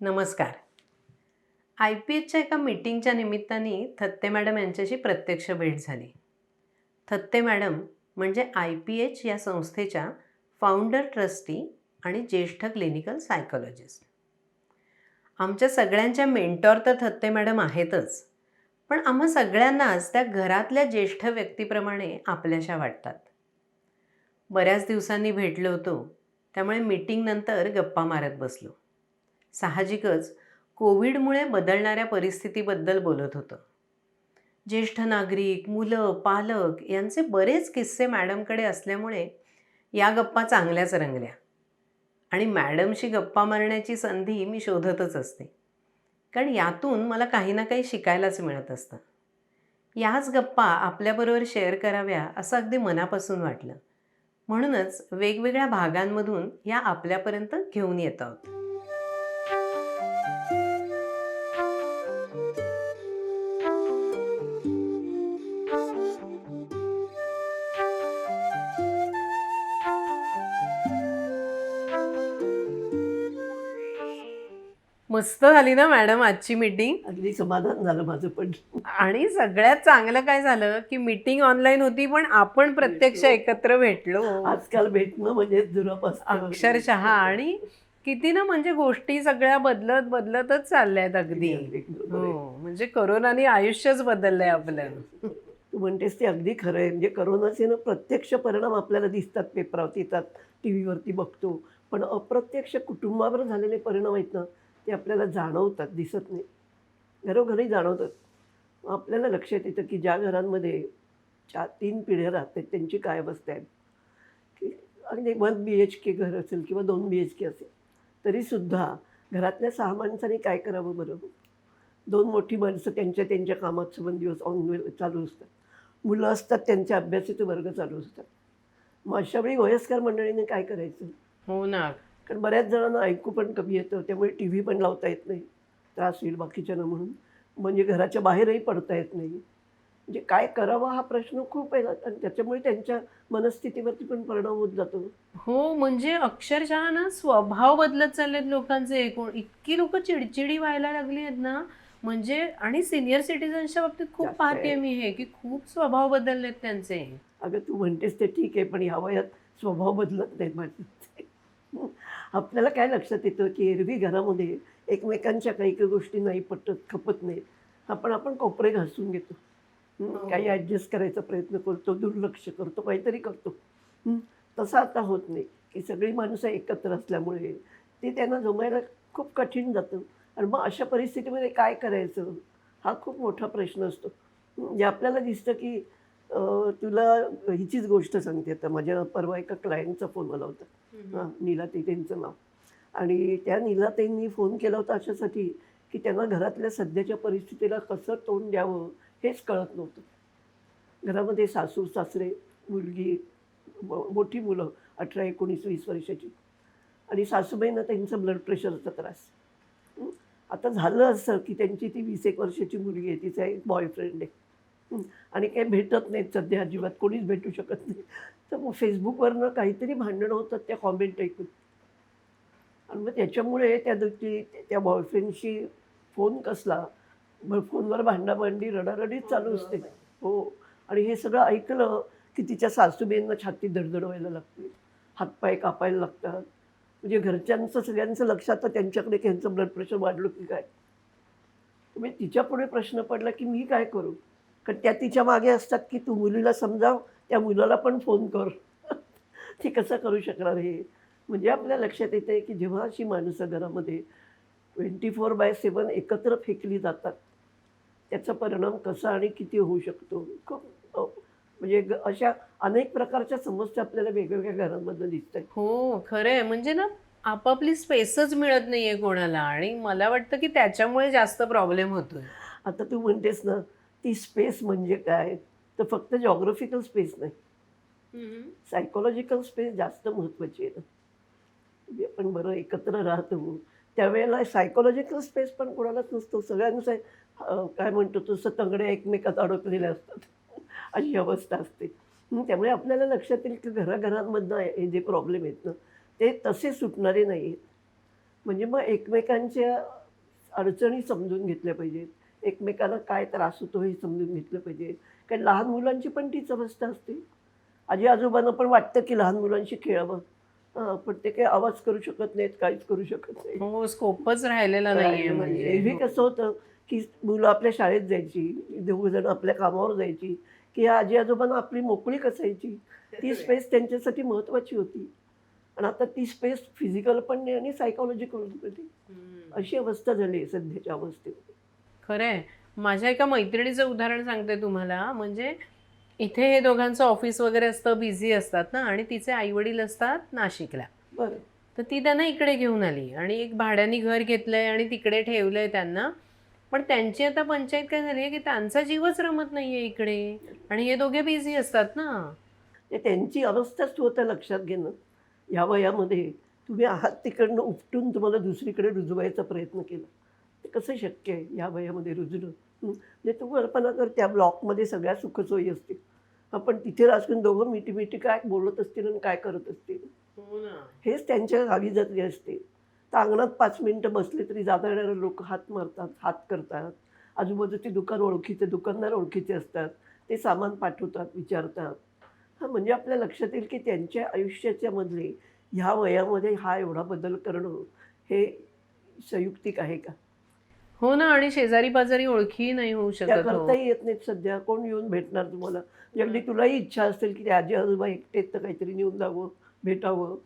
नमस्कार. I P एचच्या एका मीटिंगच्या निमित्ताने थत्ते मॅडम यांच्याशी प्रत्यक्ष भेट झाली. थत्ते मॅडम म्हणजे आय पी एच या संस्थेच्या फाउंडर ट्रस्टी आणि ज्येष्ठ क्लिनिकल सायकोलॉजिस्ट आमच्या सगळ्यांच्या मेंटॉर तर थत्ते मॅडम आहेतच पण आम्हा सगळ्यांनाच त्या घरातल्या ज्येष्ठ व्यक्तीप्रमाणे आपल्याशा वाटतात. बऱ्याच दिवसांनी भेटलो होतो त्यामुळे मीटिंगनंतर गप्पा मारत बसलो. साहजिकच कोविडमुळे बदलणाऱ्या परिस्थितीबद्दल बोलत होतं. ज्येष्ठ नागरिक मुलं पालक यांचे बरेच किस्से मॅडमकडे असल्यामुळे या गप्पा चांगल्याच रंगल्या. आणि मॅडमशी गप्पा मारण्याची संधी मी शोधतच असते. कारण यातून मला काही ना काही शिकायलाच मिळत असतं. याच गप्पा आपल्याबरोबर शेअर कराव्या असं अगदी मनापासून वाटलं. म्हणूनच वेगवेगळ्या भागांमधून या आपल्यापर्यंत घेऊन येत आहोत. मस्त झाली ना मॅडम आजची मीटिंग? अगदी समाधान झालं माझं पण. आणि सगळ्यात चांगलं काय झालं की मीटिंग ऑनलाईन होती पण आपण प्रत्यक्ष एकत्र भेटलो. आजकाल भेटणं म्हणजे दुरापासून अक्षरशः आणि किती ना म्हणजे गोष्टी सगळ्या बदलत बदलतच चालल्यात अगदी. हो म्हणजे करोनाने आयुष्यच बदललंय आपलं. तू म्हणतेस ते अगदी खरं आहे. म्हणजे करोनाचे ना प्रत्यक्ष परिणाम आपल्याला दिसतात पेपरावरती येतात टी व्हीवरती बघतो. पण अप्रत्यक्ष कुटुंबावर झालेले परिणाम आहेत ना ते आपल्याला जाणवतात दिसत नाही. घरोघरी जाणवतात. मग आपल्याला लक्षात येतं की ज्या घरांमध्ये चार तीन पिढ्या राहतात त्यांची काय अवस्था आहे. की अगदी वन बी एच के घर असेल किंवा दोन बी एच के असेल तरीसुद्धा घरातल्या सहा माणसांनी काय करावं बरोबर दोन मोठी माणसं त्यांच्या त्यांच्या कामात सबंध दिवस ऑन चालू असतात. मुलं असतात त्यांच्या अभ्यासाचे वर्ग चालू असतात. मग अशावेळी वयस्कर मंडळीने काय करायचं? हो ना. कारण बऱ्याच जणांना ऐकू पण कमी येतं त्यामुळे टी व्ही पण लावता येत नाही. त्रास होईल बाकीच्यांना म्हणून. म्हणजे घराच्या बाहेरही पडता येत नाही. म्हणजे काय करावं हा प्रश्न खूप आहे आणि त्याच्यामुळे त्यांच्या मनस्थितीवरती पण परिणाम होत जातो. हो म्हणजे अक्षरशः ना स्वभाव बदलत चाललेत लोकांचे. कोण इतकी लोक चिडचिडी व्हायला लागली आहेत ना. म्हणजे आणि सिनियर सिटीजनच्या बाबतीत खूप पाहते. मी हे की खूप स्वभाव बदललेत त्यांचे. अगं तू म्हणतेस ते ठीक आहे पण ह्या वयात स्वभाव बदलत नाहीत माझे. आपल्याला काय लक्षात येतं की एरवी घरामध्ये एकमेकांच्या काही काही गोष्टी नाही पटत खपत नाहीत. आपण आपण कोपरे घासून घेतो. हं. काही ॲडजस्ट करायचा प्रयत्न करतो दुर्लक्ष करतो काहीतरी करतो. तसं आता होत नाही की सगळी माणसं एकत्र असल्यामुळे ते त्यांना जमायला खूप कठीण जातं. आणि मग अशा परिस्थितीमध्ये काय करायचं? हा खूप मोठा प्रश्न असतो. म्हणजे आपल्याला दिसतं की तुला हिचीच गोष्ट सांगते आता. माझ्या परवा एका क्लायंटचा फोन आला होता. हां नीलाताई त्यांचं नाव. आणि त्या नीलाताईंनी फोन केला होता अशासाठी की त्यांना घरातल्या सध्याच्या परिस्थितीला कसं तोंड द्यावं हेच कळत नव्हतं. घरामध्ये सासू सासरे मुलगी मोठी मुलं अठरा एकोणीस वीस वर्षाची. आणि सासूबाईंना त्यांचा ब्लड प्रेशरचा त्रास. आता झालं असं की त्यांची ती वीस एक वर्षाची मुलगी आहे. तिचा एक बॉयफ्रेंड आहे. आणि काही भेटत नाहीत सध्या अजिबात. कोणीच भेटू शकत नाही. तर मग फेसबुकवरनं काहीतरी भांडणं होतात त्या कॉमेंट ऐकून. आणि मग त्याच्यामुळे त्या दिवशी त्या बॉयफ्रेंडशी फोन कसला? मग फोनवर भांडाभांडी रडारडीच चालू असते. हो. आणि हे सगळं ऐकलं की तिच्या सासूबाईंना छाती धडधड व्हायला लागते. हातपाय कापायला लागतात. म्हणजे घरच्यांचं सगळ्यांचं लक्ष आता त्यांच्याकडे की ह्यांचं ब्लड प्रेशर वाढलं की काय? म्हणजे तिच्या पुढे प्रश्न पडला की मी काय करू? कारण त्या तिच्यामागे असतात की तू मुलीला समजाव त्या मुलाला पण फोन कर. ती कसं करू शकणार हे? म्हणजे आपल्या लक्षात येतं आहे की जेव्हा अशी माणसं घरामध्ये ट्वेंटी फोर बाय सेवन एकत्र फेकली जातात त्याचा परिणाम कसा आणि किती होऊ शकतो? खूप म्हणजे अशा अनेक प्रकारच्या समस्या आपल्याला वेगवेगळ्या घरांमधनं दिसत आहेत हो खरंय. म्हणजे ना आपापली स्पेसच मिळत नाहीये कोणाला आणि मला वाटतं की त्याच्यामुळे जास्त प्रॉब्लेम होतोय. आता तू म्हणतेस ना ती स्पेस म्हणजे काय? तर फक्त जॉग्रफिकल स्पेस नाही. सायकोलॉजिकल स्पेस जास्त महत्त्वाची आहे ना. म्हणजे आपण बरं एकत्र राहतो. त्यावेळेला सायकोलॉजिकल स्पेस पण कोणालाच नसतो. सगळ्यांचं काय म्हणतो तसं तंगडे एकमेकात अडकलेले असतात. अशी अवस्था असते. त्यामुळे आपल्याला लक्षात येईल की घराघरांमधनं हे जे प्रॉब्लेम आहेत ना ते तसे सुटणारे नाही आहेत म्हणजे मग एकमेकांच्या अडचणी समजून घेतल्या पाहिजेत. एकमेकाला काय त्रास होतो हे समजून घेतलं पाहिजे. कारण लहान मुलांची पण तीच अवस्था असते. आजी आजोबांना पण वाटतं की लहान मुलांशी खेळावं. हां, पण ते काही आवाज करू शकत नाहीत काहीच करू शकत नाहीत. हो स्कोपच राहिलेला नाहीये म्हणजे म्हणजे. एरवी कसं होतं की मुलं आपल्या शाळेत जायची दोघ जण आपल्या कामावर जायची की आजी आजोबांना आपली मोकळी कसायची ती स्पेस त्यांच्यासाठी महत्त्वाची होती. आणि आता ती स्पेस फिजिकल पण नाही आणि सायकोलॉजिकल पण नाही. अशी अवस्था झाली आहे सध्याच्या अवस्थेमध्ये. खरंय. माझ्या एका मैत्रिणीचं उदाहरण सांगते तुम्हाला. म्हणजे इथे हे दोघांचं ऑफिस वगैरे असतं बिझी असतात ना आणि तिचे आई वडील असतात नाशिकला. बरं. तर ती त्यांना इकडे घेऊन आली आणि एक भाड्याने घर घेतलंय आणि तिकडे ठेवलंय त्यांना. पण त्यांची आता पंचायत काय झाली आहे की त्यांचा जीवच रमत नाहीये इकडे. आणि हे दोघे बिझी असतात ना. ते त्यांची अवस्थाच तू आता लक्षात घेणं ह्या वयामध्ये तुम्ही आहात तिकडनं उपटून तुम्हाला दुसरीकडे रुजवायचा प्रयत्न केला. ते कसं शक्य आहे ह्या वयामध्ये रुजणं? म्हणजे तू कल्पना कर त्या ब्लॉकमध्ये सगळ्या सुखसोयी असतील. आपण तिथे राहून दोघं मिठी मिठी काय बोलत असतील आणि काय करत असतील. हो हेच त्यांच्या गावी जातले असते. तर अंगणात पाच मिनटं बसले तरी जाणारे लोक हात मारतात हात करतात. आजूबाजूचे दुकान ओळखीचे दुकानदार ओळखीचे असतात. ते सामान पाठवतात विचारतात. हां म्हणजे आपल्या लक्षात येईल की त्यांच्या आयुष्याच्या मधले ह्या वयामध्ये हा एवढा बदल करणं हे संयुक्तिक आहे का? हो ना आणि शेजारी पाजारी ओळखी नाही होऊ त्या शकत हो. करताही येत नाहीत सध्या. कोण येऊन भेटणार तुम्हाला? अगदी तुलाही इच्छा असेल की ते आजी आजोबा एकटेच तर काहीतरी नेऊन जावं भेटावं.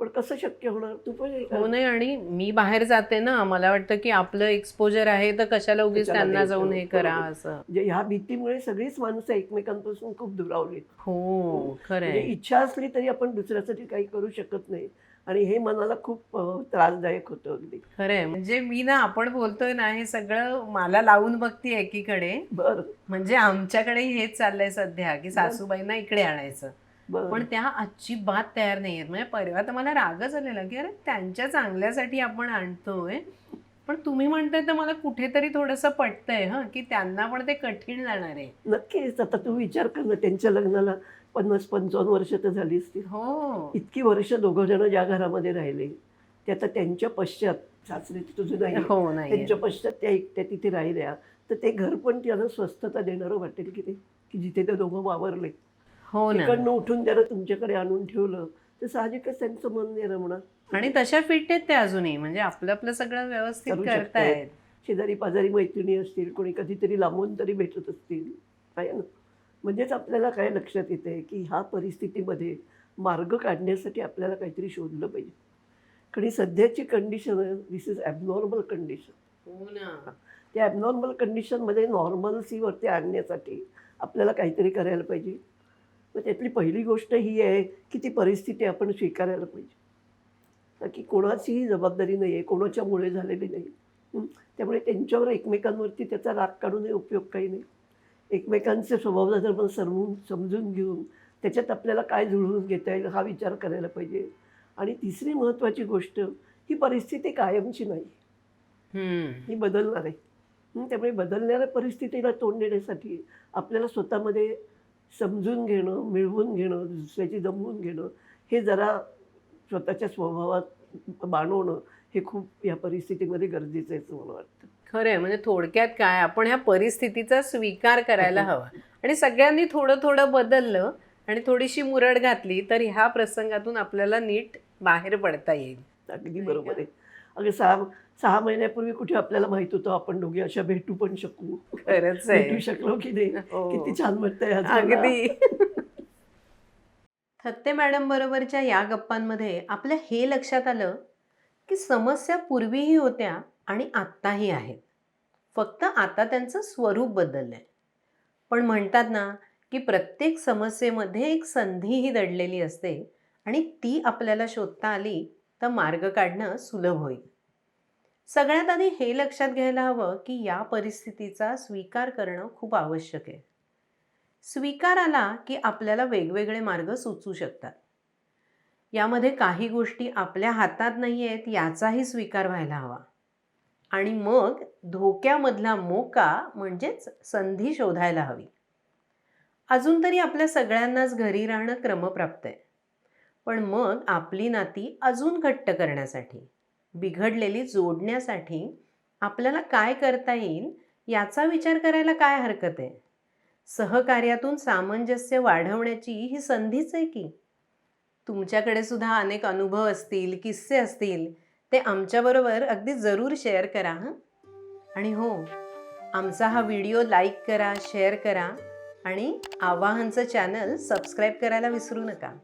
पण कसं शक्य होणार? तू पण हे कर. नाही आणि मी बाहेर जाते ना मला वाटतं की आपलं एक्सपोजर आहे तर कशाला उगीच कशाला त्यांना द्यायचं? जाऊन हे करा बरोबर. असं. म्हणजे ह्या भीतीमुळे सगळीच माणसं एकमेकांपासून खूप दुरावली हो खरंय. म्हणजे इच्छा असली तरी आपण दुसऱ्यासाठी काही करू शकत नाही. आणि हे मनाला खूप त्रासदायक होतं अगदी. खरंय. म्हणजे मी ना आपण बोलतोय ना हे सगळं मला लावून बघती एकीकडे. बरं. म्हणजे आमच्याकडे हेच चाललंय सध्या की सासूबाईंना इकडे आणायचं. पण त्या अजिबात तयार नाही आहेत म्हणजे परवा तर मला रागच आलेला की अरे त्यांच्या चांगल्यासाठी आपण आणतोय. पण तुम्ही म्हणताय तर मला कुठेतरी थोडंसं पटतंय हं की त्यांना पण ते कठीण जाणार आहे. नक्कीच. आता तू विचार कर ना त्यांच्या लग्नाला पन्नास पंचावन्न वर्ष तर झाली असतील हो. इतकी वर्ष दोघं जण ज्या घरामध्ये राहिले ते आता त्यांच्या पश्चात सासरे तुझं नाही हो नाही त्यांच्या पश्चात त्या एकट्या तिथे राहिल्या तर ते घर पण त्यांना स्वस्थता देणारं वाटेल की ते की जिथे ते दोघं वावरले. हो ना. तिकडनं उठून त्याला तुमच्याकडे आणून ठेवलं तर साहजिकच त्यांचं मन नाही रमणार. आणि तशा फिट आहेत ते अजूनही म्हणजे आपलं आपलं सगळं व्यवस्थित करू शकतायत. करतायत. शेजारी पाजारी मैत्रिणी असतील कोणी कधीतरी लांबून तरी भेटत असतील. आहे ना? म्हणजेच आपल्याला काय लक्षात येते की ह्या परिस्थितीमध्ये मार्ग काढण्यासाठी आपल्याला काहीतरी शोधलं पाहिजे. कारण सध्याची कंडिशन आहे दिस इज ॲबनॉर्मल कंडिशन हो ना. त्या ॲबनॉर्मल कंडिशनमध्ये नॉर्मल्सीवरती आणण्यासाठी आपल्याला काहीतरी करायला पाहिजे. मग त्यातली पहिली गोष्ट ही आहे की ती परिस्थिती आपण स्वीकारायला पाहिजे. की कोणाचीही जबाबदारी नाही आहे कोणाच्यामुळे झालेली नाही? त्यामुळे त्यांच्यावर एकमेकांवरती त्याचा राग काढूनही उपयोग काही नाही. एकमेकांचे स्वभाव धर्म समजून समजून घेऊन त्याच्यात आपल्याला काय जुळवून घेता येईल हा विचार करायला पाहिजे. आणि तिसरी महत्त्वाची गोष्ट ही परिस्थिती कायमची नाही. ही बदलणार आहे. त्यामुळे बदलणाऱ्या परिस्थितीला तोंड देण्यासाठी आपल्याला स्वतःमध्ये समजून घेणं मिळवून घेणं दुसऱ्याची जमवून घेणं हे जरा स्वतःच्या स्वभावात बाणवणं हे खूप या परिस्थितीमध्ये गरजेचं आहे असं मला वाटतं. खरंय म्हणजे थोडक्यात काय आपण ह्या परिस्थितीचा स्वीकार करायला हवा. आणि सगळ्यांनी थोडं थोडं बदललं आणि थोडीशी मुरड घातली तर ह्या प्रसंगातून आपल्याला नीट बाहेर पडता येईल. अगदी बरोबर आहे. अगं सहा सहा महिन्यापूर्वी कुठे आपल्याला माहीत होतं आपण दोघे अशा भेटू पण शकू? खरंच भेटू आहे शकलो की नाही? हो. किती छान वाटतंय. अगदी. थत्ते मॅडम बरोबरच्या या गप्पांमध्ये आपल्या हे लक्षात आलं की समस्या पूर्वीही होत्या आणि आत्ताही आहेत. फक्त आता त्यांचं स्वरूप बदललंय. पण म्हणतात ना की प्रत्येक समस्येमध्ये एक संधीही दडलेली असते आणि ती आपल्याला शोधता आली तर मार्ग काढणं सुलभ होईल. सगळ्यात आधी हे लक्षात घ्यायला हवं की या परिस्थितीचा स्वीकार करणं खूप आवश्यक आहे. स्वीकार आला की आपल्याला वेगवेगळे मार्ग सुचू शकतात. यामध्ये काही गोष्टी आपल्या हातात नाही आहेत याचाही स्वीकार व्हायला हवा. आणि मग धोक्यामधला मोका म्हणजेच संधी शोधायला हवी. अजून तरी आपल्या सगळ्यांनाच घरी राहणं क्रमप्राप्त आहे. पण मग आपली नाती अजून घट्ट करण्यासाठी बिघडलेली जोडण्यासाठी आपल्याला काय करता येईल याचा विचार करायला काय हरकत आहे? सहकार्यातून सामंजस्य वाढवण्याची ही संधीच आहे की? तुमच्याकडे सुद्धा अनेक अनुभव असतील किस्से असतील ते आमच्याबरोबर अगदी जरूर शेअर करा हां. आणि हो आमचा हा व्हिडिओ लाईक करा शेअर करा आणि आवाहनचं चॅनल सबस्क्राईब करायला विसरू नका.